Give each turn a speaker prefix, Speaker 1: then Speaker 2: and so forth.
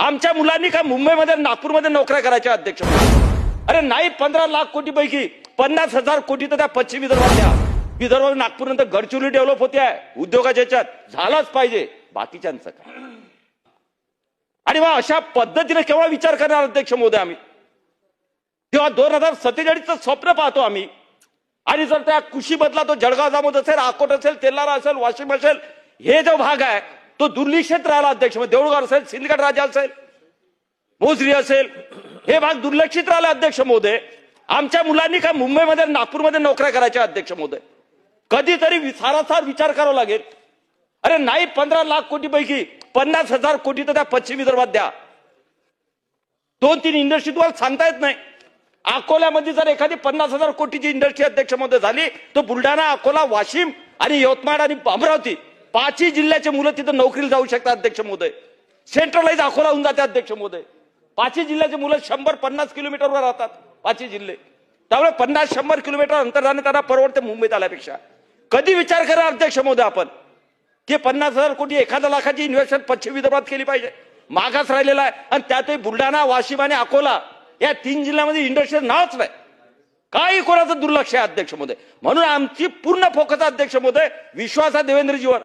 Speaker 1: आमच्या मुलांनी का मुंबईमध्ये नागपूरमध्ये नोकऱ्या करायच्या अध्यक्ष? अरे नाही पंधरा लाख कोटी पैकी पन्नास हजार कोटी तर त्या पश्चिम विदर्भात द्या विदर्भ नागपूर नंतर गडचिरोली डेव्हलप होते आहे उद्योगाच्या याच्यात झालाच पाहिजे. बाकीच्यांचं काय? आणि मग अशा पद्धतीने केव्हा विचार करणार अध्यक्ष मोदी आम्ही? तेव्हा दोन हजार सत्तेचाळीसचं स्वप्न पाहतो आम्ही. आणि जर त्या कुशी बदला तो जळगाव जामोद असेल अकोट असेल तेलारा असेल वाशिम असेल हे जो भाग आहे तो दुर्लक्षित राहिला अध्यक्ष. मग देऊळगाव असेल सिंदगड राजा असेल मोजरी असेल हे भाग दुर्लक्षित राहिला अध्यक्ष मोदय आमच्या मुलांनी का मुंबईमध्ये नागपूरमध्ये नोकऱ्या करायच्या अध्यक्ष मोदय कधीतरी वि- सारासार विचार करावा लागेल. अरे नाही पंधरा लाख कोटी पैकी पन्नास हजार कोटी तर त्या पश्चिम विदर्भात द्या. दोन तीन इंडस्ट्री तुम्हाला सांगता येत नाही. अकोल्यामध्ये जर एखादी पन्नास हजार कोटीची इंडस्ट्री अध्यक्ष अध्यक्षमध्ये झाली तर बुलढाणा अकोला वाशिम आणि यवतमाळ आणि अमरावती पाचही जिल्ह्याचे मुलं तिथं नोकरीला जाऊ शकतात अध्यक्ष मोदय सेंट्रलाइज अकोला होऊन जाते अध्यक्ष मोदय पाचही जिल्ह्याचे मुलं शंभर पन्नास किलोमीटरवर राहतात पाचही जिल्हे. त्यामुळे पन्नास शंभर किलोमीटर अंतर जाणे त्यांना परवडते मुंबईत आल्यापेक्षा. कधी विचार करा अध्यक्ष मोदय आपण. की पन्नास हजार कोटी एखाद्या लाखाची इन्व्हेस्टमेंट पश्चिम विदर्भात केली पाहिजे. मागास राहिलेला आहे. आणि त्यातही बुलढाणा वाशिम आणि अकोला या तीन जिल्ह्यामध्ये इंडस्ट्रीज नावच नाही. काही कोणाचं दुर्लक्ष आहे अध्यक्ष मोदय म्हणून आमची पूर्ण फोकस अध्यक्ष मोदय विश्वास आहे देवेंद्रजीवर.